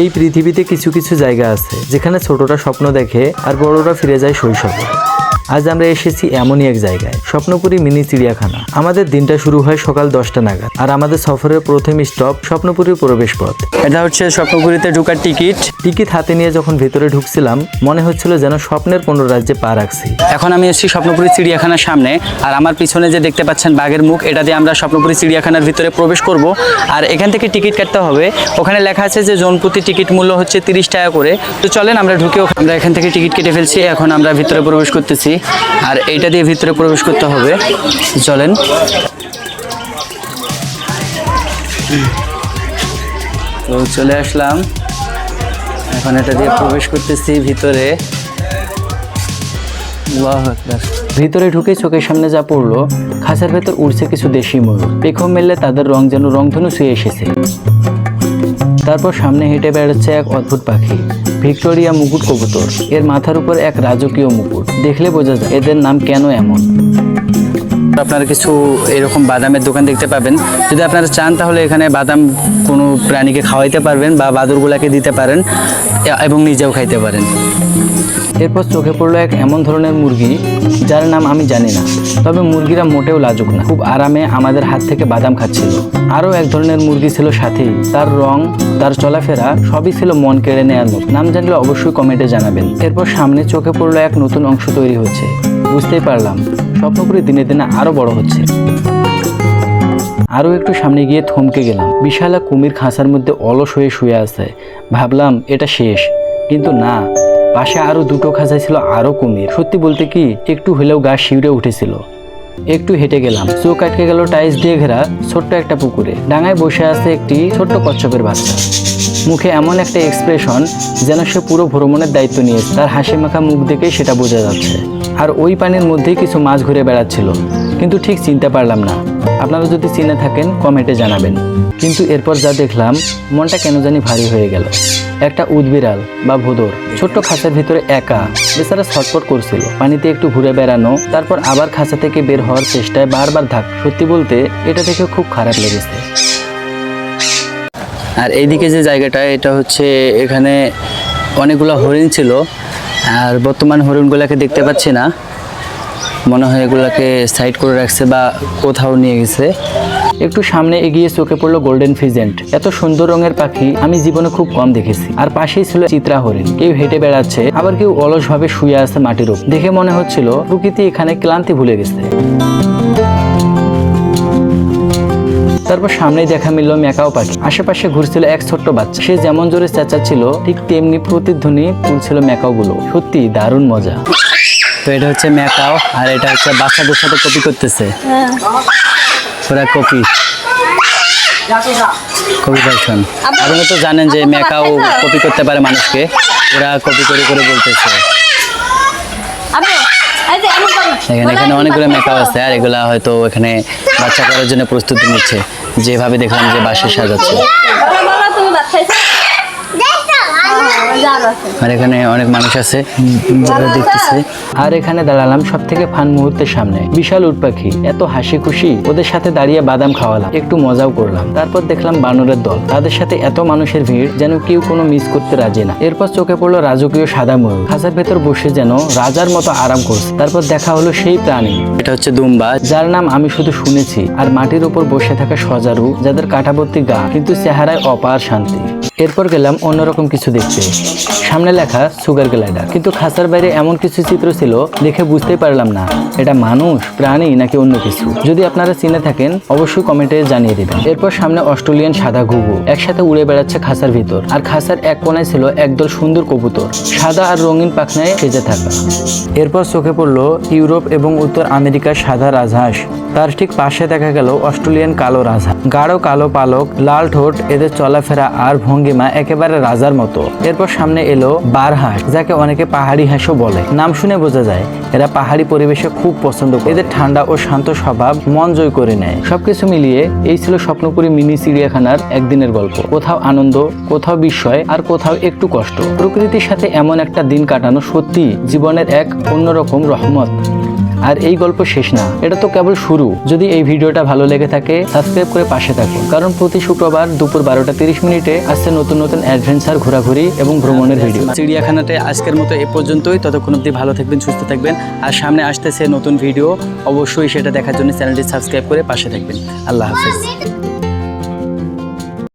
এই পৃথিবীতে কিছু কিছু জায়গা আছে, যেখানে ছোটরা স্বপ্ন দেখে আর বড়রা ফিরে যায় শৈশবে। আজ আমরা এসেছি এমনই এক জায়গায় স্বপ্নপুরী মিনি চিড়িয়াখানা। আমাদের দিনটা শুরু হয় সকাল দশটা নাগাদ আর আমাদের সফরের প্রথম স্টপ স্বপ্নপুরীর প্রবেশ পথ এটা হচ্ছে স্বপ্নপুরীতে ঢোকার টিকিট। টিকিট হাতে নিয়ে যখন ভেতরে ঢুকছিলাম মনে হচ্ছিল যেন স্বপ্নের কোনো রাজ্যে পা রাখছি। এখন আমি এসেছি স্বপ্নপুরী চিড়িয়াখানার সামনে আর আমার পিছনে যে দেখতে পাচ্ছেন বাঘের মুখ এটা দিয়ে আমরা স্বপ্নপুরী চিড়িয়াখানার ভিতরে প্রবেশ করব। আর এখান থেকে টিকিট কাটতে হবে। ওখানে লেখা আছে যে জনপ্রতি টিকিট মূল্য হচ্ছে তিরিশ টাকা করে। তো চলেন আমরা ঢুকে আমরা এখান থেকে টিকিট কেটে ফেলছি এখন আমরা ভিতরে প্রবেশ করতেছি। আর এইটা দিয়ে ভিতরে প্রবেশ করতে হবে। চলেন। তো চলে আসলাম। এখন এটা দিয়ে প্রবেশ করতেছি ভিতরে। ভিতরে ঢুকে চোখের সামনে যা পড়ল, খাঁচার ভেতর উড়ছে কিছু দেশি ময়ূর। পেখম মেললে তাদের রং যেন রংধনু ছুঁয়ে এসেছে। তারপর সামনে হেঁটে বেড়াচ্ছে এক অদ্ভুত পাখি। ভিক্টোরিয়া মুকুট কবুতর। এর মাথার উপর এক রাজকীয় মুকুট। দেখলে বোঝা যায় এদের নাম কেন এমন। আপনারা কিছু এরকম বাদামের দোকান দেখতে পাবেন। যদি আপনারা চান তাহলে এখানে বাদাম কোনো প্রাণীকে খাওয়াইতে পারবেন বা বাদুরগুলাকে দিতে পারেন এবং নিজেও খাইতে পারেন। এরপর চোখে পড়ল এক এমন ধরনের মুরগি, যার নাম আমি জানি না। তবে মুরগিরা মোটেও লাজুক না। খুব আরামে আমাদের হাত থেকে বাদাম খাচ্ছিল। আরও এক ধরনের মুরগি ছিল সাথেই তার রং, তার চলাফেরা সবই ছিল মন কেড়ে নেয়ার মতো। নাম জানলে অবশ্যই কমেন্টে জানাবেন। এরপর সামনে চোখে পড়ল এক নতুন অংশ তৈরি হচ্ছে। বুঝতেই পারলাম, স্বপ্নপুরি দিনে দিনে আরও বড় হচ্ছে। আরও একটু সামনে গিয়ে থমকে গেলাম। বিশাল কুমির খাঁচার মধ্যে অলস হয়ে শুয়ে আছে। ভাবলাম, এটা শেষ। কিন্তু না পাশে আরও দুটো খাঁচা ছিল আরও কুমির। সত্যি বলতে কি, একটু হলেও গা শিউরে উঠেছিল। একটু হেঁটে গেলাম। চোখ আটকে গেল টাইলস দিয়ে ঘেরা ছোট্ট একটা পুকুরে। ডাঙায় বসে আছে একটি ছোট্ট কচ্ছপের বাচ্চা। মুখে এমন একটা এক্সপ্রেশন যেন সে পুরো ভ্রমণের দায়িত্ব নিয়েছে। তার হাসি মাখা মুখ দেখে সেটা বোঝা যাচ্ছে। আর ওই পানির মধ্যেই কিছু মাছ ঘুরে বেড়াচ্ছিল। কিন্তু ঠিক চিনতে পারলাম না। আপনারা যদি চিনে থাকেন, কমেন্টে জানাবেন। কিন্তু এরপর যা দেখলাম, মনটা কেন জানি ভারী হয়ে গেল। একটা উদবিড়াল বা ভোদর, ছোট্ট খাঁচার ভিতরে একা। বেচারা ছটপট করছিল। পানিতে একটু ঘুরে বেড়ানো, তারপর আবার খাঁচা থেকে বের হওয়ার চেষ্টায় বারবার ধাক সত্যি বলতে, এটা দেখে খুব খারাপ লেগেছে। আর এইদিকে যে জায়গাটা, এটা হচ্ছে এখানে অনেকগুলো হরিণ ছিল। আর বর্তমান হরিণগুলোকে দেখতে পাচ্ছি না। মনে হয় এগুলাকে সাইড করে রাখছে বা কোথাও নিয়ে গেছে। একটু সামনে এগিয়ে চোখে পড়ল গোল্ডেন ফিজেন্ট এত সুন্দর রঙের পাখি আমি জীবনে খুব কম দেখেছি। আর পাশেই ছিল চিত্রা হরিণ। কেউ হেঁটে বেড়াচ্ছে, আবার কেউ অলসভাবে শুয়ে আছে মাটির উপর দেখে মনে হচ্ছিল, প্রকৃতি এখানে ক্লান্তি ভুলে গেছে। তারপর সামনে দেখা মিলল মেকাও পাখি। আশেপাশে ঘুরছিল এক ছোট্ট বাচ্চা। সে যেমন জোরে চেঁচাচ্ছিল, ঠিক তেমনি প্রতিধ্বনি তুলছিল মেকাও গুলো সত্যি দারুণ মজা। তো এটা হচ্ছে ম্যাকাও, আর এটা হচ্ছে বাচ্চাদের সাথে কপি করতেছে। ওরা কপি কপি ভার্সন আপনি তো জানেন যে মেকাও কপি করতে পারে মানুষকে। ওরা কপি করে করে বলতেছে। এখানে এখানে অনেকগুলো মেকআপ আছে আর এগুলা হয়তো এখানে বাচ্চা করার জন্য প্রস্তুতি নিচ্ছে। যেভাবে দেখলাম যে বাসে সাজাচ্ছে বলো বলো তুমি ভাত খাইছো যার আছে আর এখানে অনেক মানুষ আছে, যারা দেখতেছে। আর এখানে দাঁড়ালাম সব থেকে ফান মুহূর্তের সামনে। বিশাল উট পাখি, এত হাসি খুশি ওদের সাথে দাঁড়িয়ে বাদাম খাওয়ালাম, একটু মজাও করলাম। তারপর দেখলাম বানরের দল। তাদের সাথে এত মানুষের ভিড় যেন কেউ কোনো মিস করতে রাজি না। এরপর চোখে পড়ল রাজকীয় সাদা ময়ূর। খাঁচার ভেতর বসে যেন রাজার মতো আরাম করছে। তারপর দেখা হলো সেই প্রাণী। এটা হচ্ছে দুম্বা, যার নাম আমি শুধু শুনেছি। আর মাটির উপর বসে থাকা সজারু, যাদের কাটাবর্তী গা, কিন্তু চেহারায় অপার শান্তি। এরপর গেলাম অন্যরকম কিছু দেখতে। সামনে লেখা সুগার গ্লাইডার। কিন্তু খাঁচার বাইরে এমন কিছু চিত্র ছিল, দেখে বুঝতেই পারলাম না, এটা মানুষ, প্রাণী নাকি অন্য কিছু। যদি আপনারা চিনে থাকেন, অবশ্যই কমেন্টে জানিয়ে দেবেন। এরপর সামনে অস্ট্রেলিয়ান সাদা ঘুঘু, একসাথে উড়ে বেড়াচ্ছে খাঁচার ভিতর। আর খাঁচার এক কোনায় ছিল একদল সুন্দর কবুতর। সাদা আর রঙিন পাখনায় সেজে থাকা। এরপর চোখে পড়ল ইউরোপ এবং উত্তর আমেরিকার সাদা রাজহাঁস। তার ঠিক পাশে দেখা গেল অস্ট্রেলিয়ান কালো রাজহাঁস। গাঢ় কালো পালক, লাল ঠোঁট, এদের চলাফেরা আর ভঙ্গিমা একেবারে রাজার মতো। এরপর সামনে এলো বার হাঁস যাকে অনেকে পাহাড়ি হাঁসও বলে। নাম শুনে বোঝা যায়, এরা পাহাড়ি পরিবেশে খুব পছন্দ করে। এদের ঠান্ডা ও শান্ত স্বভাব মন জয় করে নেয়। সবকিছু মিলিয়ে এই ছিল স্বপ্নপুরী মিনি চিড়িয়াখানার একদিনের গল্প। কোথাও আনন্দ, কোথাও বিস্ময়, আর কোথাও একটু কষ্ট। প্রকৃতির সাথে এমন একটা দিন কাটানো সত্যি জীবনের এক অন্যরকম রহমত। আর এই গল্প শেষ না, এটা তো কেবল শুরু। যদি এই ভিডিওটা ভালো লেগে থাকে সাবস্ক্রাইব করে পাশে থাকুন। কারণ প্রতি শুক্রবার দুপুর বারোটা তিরিশ মিনিটে আসছে নতুন নতুন অ্যাডভেঞ্চার ঘোরাঘুরি এবং ভ্রমণের ভিডিও চিড়িয়াখানাতে আজকের মতো এ পর্যন্তই। ততক্ষণ অব্দি ভালো থাকবেন, সুস্থ থাকবেন। আর সামনে আসতেছে নতুন ভিডিও অবশ্যই সেটা দেখার জন্য চ্যানেলটি সাবস্ক্রাইব করে পাশে থাকবেন। আল্লাহ হাফেজ।